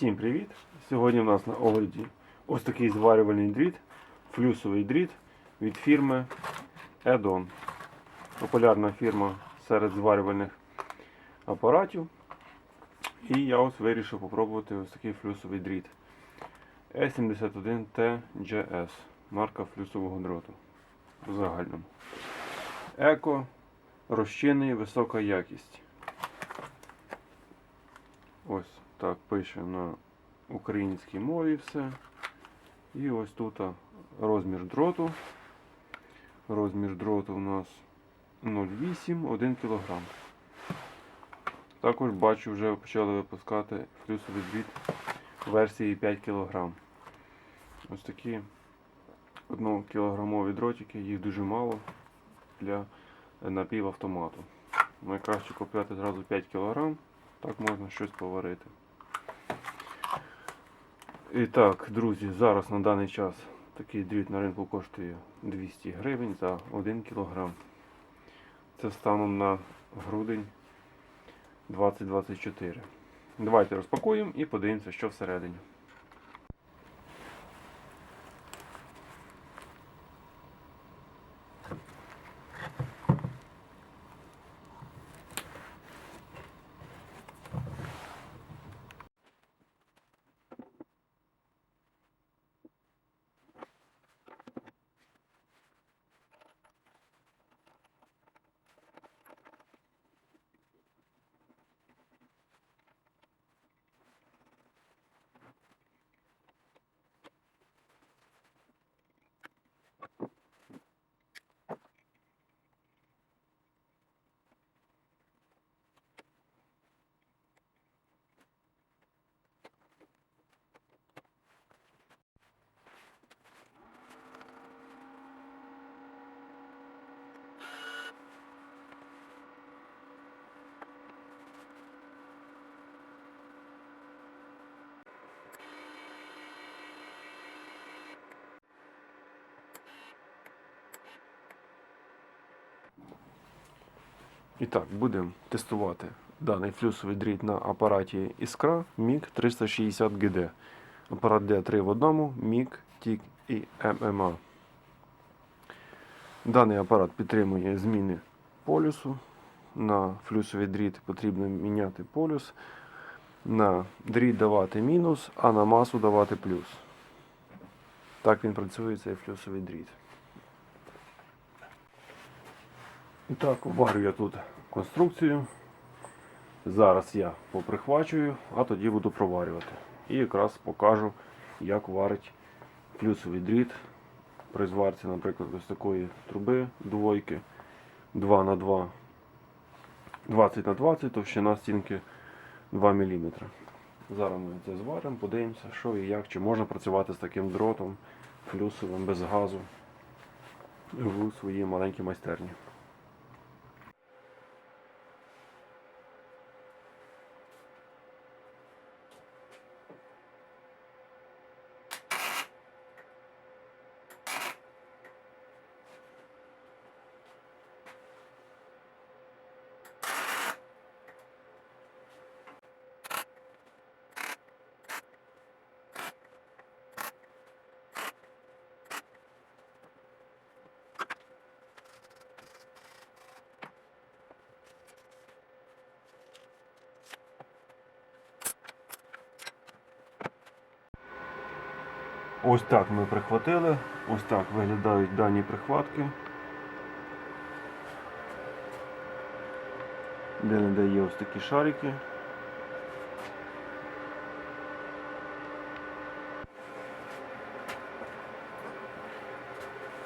Всім привіт! Сьогодні в нас на огляді ось такий зварювальний дріт, флюсовий дріт від фірми Edon. Популярна фірма серед зварювальних апаратів. І я ось вирішив попробувати ось такий флюсовий дріт. E71TGS. Марка флюсового дроту. В загальному. Еко, розчинний, висока якість. Ось так пише на українській мові все. І ось тут розмір дроту. Розмір дроту у нас 0,8 1 кг. Також бачу, вже почали випускати флюсовий дріт версії 5 кг. Ось такі 1 кілограмові дротики, їх дуже мало для напівавтомату. Найкраще купляти зразу 5 кг. Так можна щось поварити. І так, друзі, зараз на даний час такий дріт на ринку коштує 200 гривень за 1 кг. Це станом на грудень 2024. Давайте розпакуємо і подивимося, що всередині. І так, будемо тестувати даний флюсовий дріт на апараті Іскра MIG 360 GD. Апарат D3 в одному, MIG, TIG і MMA. Даний апарат підтримує зміни полюсу. На флюсовий дріт потрібно міняти полюс. На дріт давати мінус, а на масу давати плюс. Так він працює цей флюсовий дріт. І так, варю я тут конструкцію. Зараз я поприхвачую, а тоді буду проварювати. І якраз покажу, як варить плюсовий дріт при зварці, наприклад, ось такої труби двойки 2 на 2 20 на 20 товщина стінки 2 мм. Зараз ми це зваримо, подивимося, що і як, чи можна працювати з таким дротом плюсовим без газу в своїй маленькій майстерні. Ось так ми прихватили. Ось так виглядають дані прихватки. Де не де є ось такі шарики.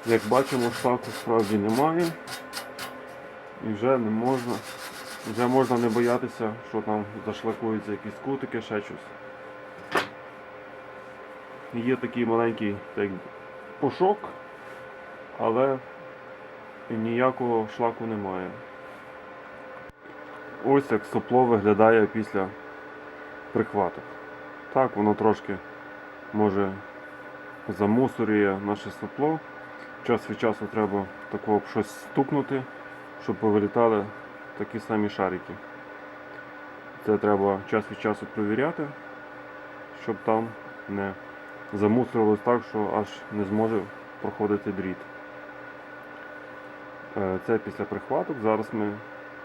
Як бачимо, шлаку справді немає. І вже не можна, вже можна не боятися, що там зашлакуються якісь кутики, ще щось. Є такий маленький так, пушок, але ніякого шлаку немає. Ось як сопло виглядає після прихваток. Так, воно трошки може замусорює наше сопло. Час від часу треба такого щось стукнути, щоб повилітали такі самі шарики. Це треба час від часу перевіряти. щоб там не замусорилось так, що аж не зможе проходити дріт. Е, Це після прихваток. Зараз ми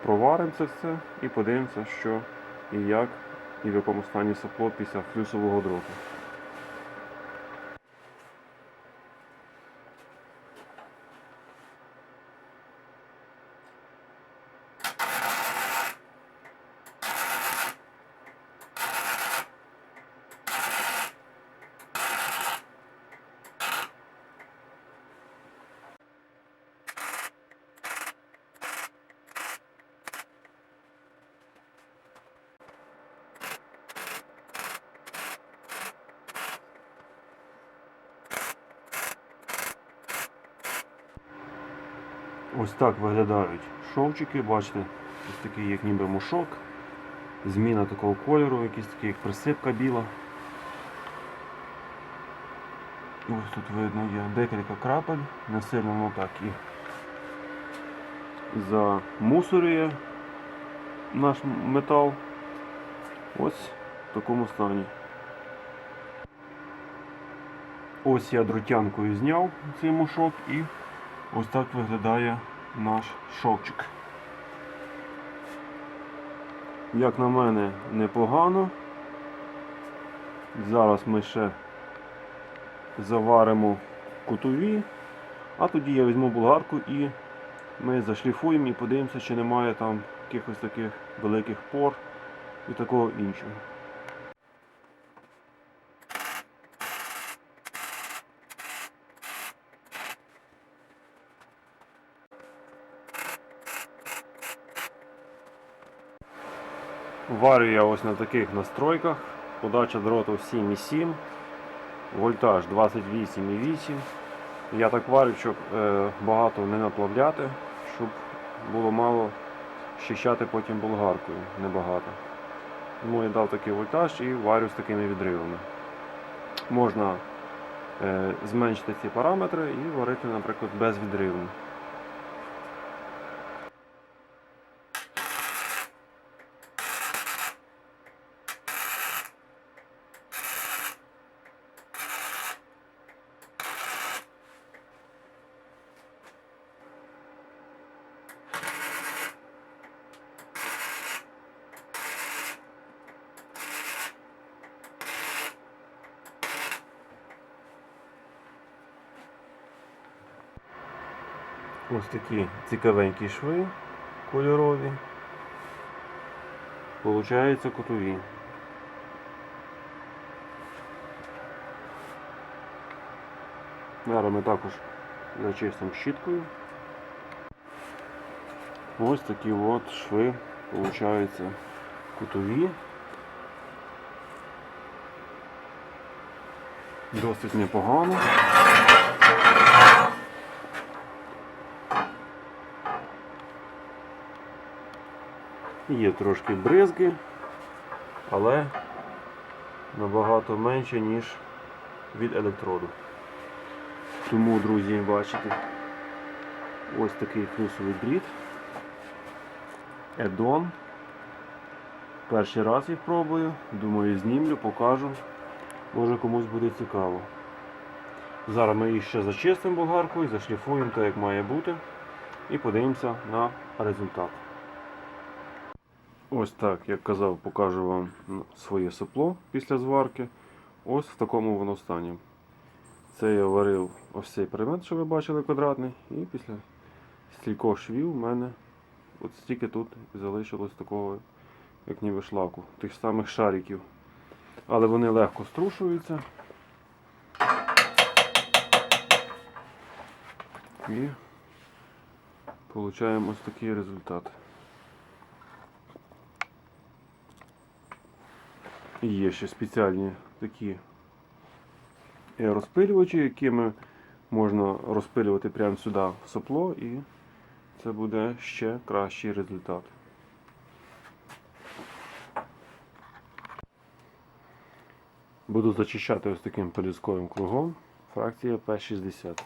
проваримо це все і подивимося, що і як, і в якому стані сопло після флюсового дроту. Ось так виглядають шовчики, бачите, ось такий як ніби мушок. Зміна такого кольору, якийсь такий як присипка біла. Ось тут видно є декілька крапель, не сильно воно так і замусорює наш метал. Ось в такому стані. Ось я дротянкою зняв цей мушок і ось так виглядає наш шовчик. Як на мене, непогано. Зараз ми ще заваримо кутові, а тоді я візьму болгарку і ми зашліфуємо і подивимося, чи немає там якихось таких великих пор і такого іншого. Варю я ось на таких настройках. Подача дроту 7,7, вольтаж 28,8. Я так варю, щоб е, багато не наплавляти, щоб було мало щищати потім болгаркою небагато. Тому я дав такий вольтаж і варю з такими відривами. Можна е, зменшити ці параметри і варити, наприклад, без відриву. Ось такі цікавенькі шви кольорові. Получаються кутові. Зараз ми також зачистимо щіткою. Ось такі от шви получаються кутові. Досить непогано. Є трошки бризги, але набагато менше, ніж від електроду. Тому, друзі, бачите, ось такий флюсовий дріт. Едон. Перший раз їх пробую, думаю, знімлю, покажу. Може комусь буде цікаво. Зараз ми їх ще зачистимо болгаркою, зашліфуємо так, як має бути, і подивимося на результат. Ось так, як казав, покажу вам своє сопло після зварки. Ось в такому воно стані. Це я варив ось цей предмет, що ви бачили квадратний, і після стількох швів в мене от стільки тут залишилось такого, як ніби шлаку, тих самих шариків. Але вони легко струшуються. І отримуємо ось такий результат. Є ще спеціальні такі розпилювачі, якими можна розпилювати прямо сюди в сопло і це буде ще кращий результат. Буду зачищати ось таким пелюсковим кругом. Фракція P60.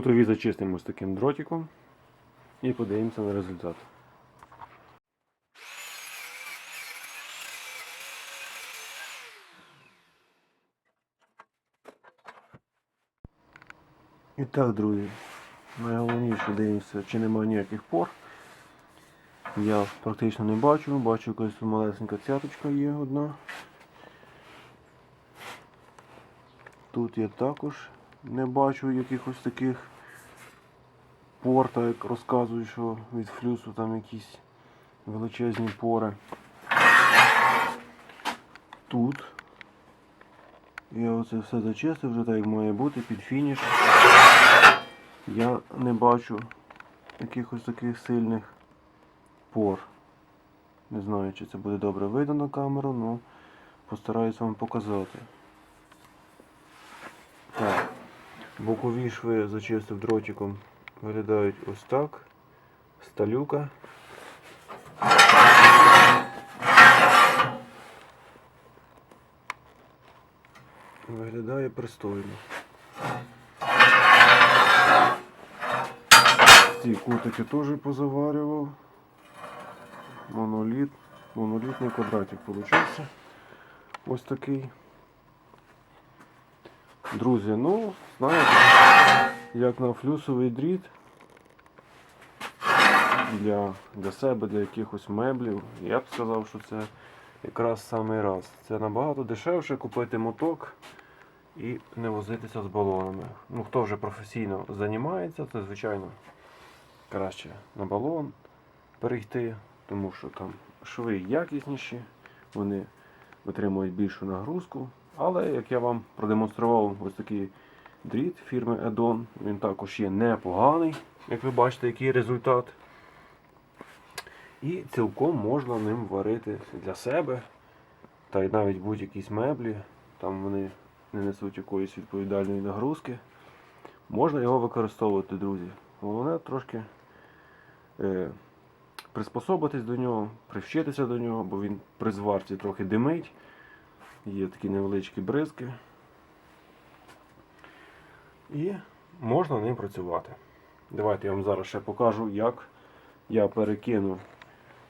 Кутові зачистимо з таким дротиком і подивимося на результат. І так, друзі, найголовніше дивимося, чи немає ніяких пор. Я практично не бачу, бачу якась малесенька цяточка є одна. Тут я також не бачу якихось таких пор, так як розказують, що від флюсу там якісь величезні пори. Тут я оце все зачистив, вже так як має бути під фініш. Я не бачу якихось таких сильних пор. Не знаю, чи це буде добре видно на камеру, але постараюсь вам показати. Так. Бокові шви зачистив дротиком. Виглядають ось так. Сталюка. Виглядає пристойно. Ці кутики теж позаварював. Моноліт. Монолітний квадратик получився. Ось такий. Друзі, ну, знаєте, як на флюсовий дріт для, для себе, для якихось меблів, я б сказав, що це якраз самий раз. Це набагато дешевше купити моток і не возитися з балонами. Ну, хто вже професійно займається, це звичайно краще на балон перейти, тому що там шви якісніші, вони витримують більшу нагрузку. Але як я вам продемонстрував ось такий дріт фірми Edon, він також є непоганий, як ви бачите, який результат. І цілком можна ним варити для себе, та й навіть будь-якісь меблі, там вони не несуть якоїсь відповідальної нагрузки. Можна його використовувати, друзі. Головне трошки е, приспособитись до нього, привчитися до нього, бо він при зварці трохи димить. Є такі невеличкі бризки. І можна ним працювати. Давайте я вам зараз ще покажу, як я перекину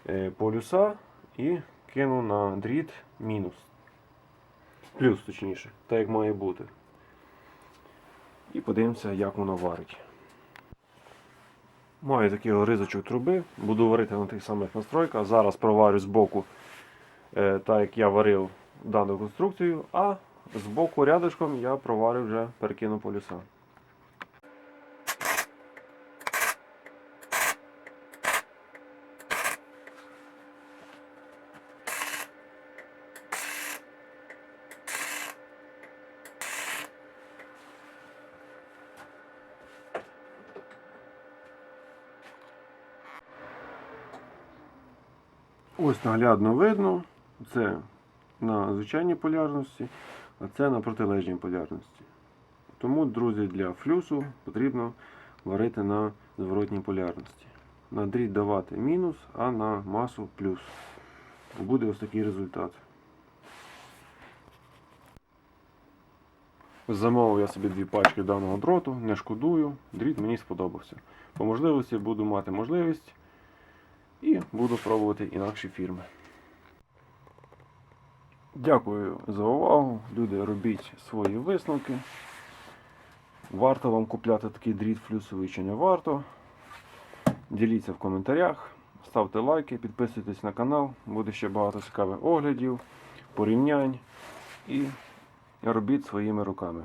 е, полюса і кину на дріт мінус. Плюс, точніше, так як має бути. І подивимося, як воно варить. Маю такий ризочок труби, буду варити на тих самих настройках. Зараз проварю з боку, е, так як я варив дану конструкцію, а з боку рядочком я проварю вже перекину полюса. Ось наглядно видно, це на звичайній полярності, а це на протилежній полярності. Тому, друзі, для флюсу потрібно варити на зворотній полярності. На дріт давати мінус, а на масу плюс. Буде ось такий результат. Замовив я собі дві пачки даного дроту, не шкодую, дріт мені сподобався. По можливості буду мати можливість і буду пробувати інакші фірми. Дякую за увагу. Люди, робіть свої висновки. Варто вам купляти такий дріт флюсовий чи не варто. Діліться в коментарях, ставте лайки, підписуйтесь на канал, буде ще багато цікавих оглядів, порівнянь і робіть своїми руками.